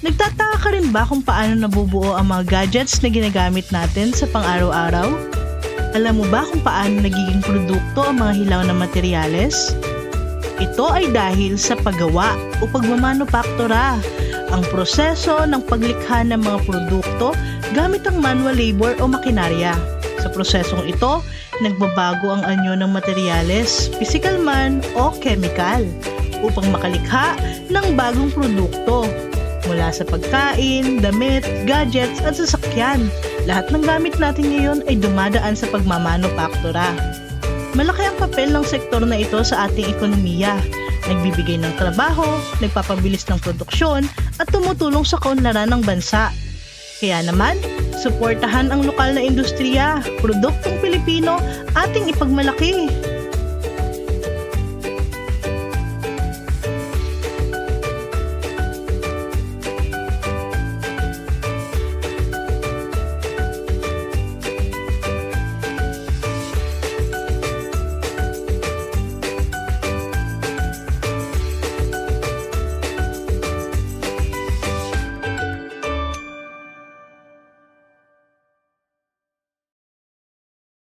Nagtataka ka rin ba kung paano nabubuo ang mga gadgets na ginagamit natin sa pang-araw-araw? Alam mo ba kung paano nagiging produkto ang mga hilaw na materyales? Ito ay dahil sa paggawa o pagmamanupaktura, ang proseso ng paglikha ng mga produkto gamit ang manual labor o makinarya. Sa prosesong ito, nagbabago ang anyo ng materyales, physical man o chemical, upang makalikha ng bagong produkto sa pagkain, damit, gadgets at sasakyan. Lahat ng gamit natin ngayon ay dumadaan sa pagmamanupaktura. Malaki ang papel ng sektor na ito sa ating ekonomiya. Nagbibigay ng trabaho, nagpapabilis ng produksyon at tumutulong sa kaunlaran ng bansa. Kaya naman, suportahan ang lokal na industriya, produktong Pilipino, ating ipagmalaki.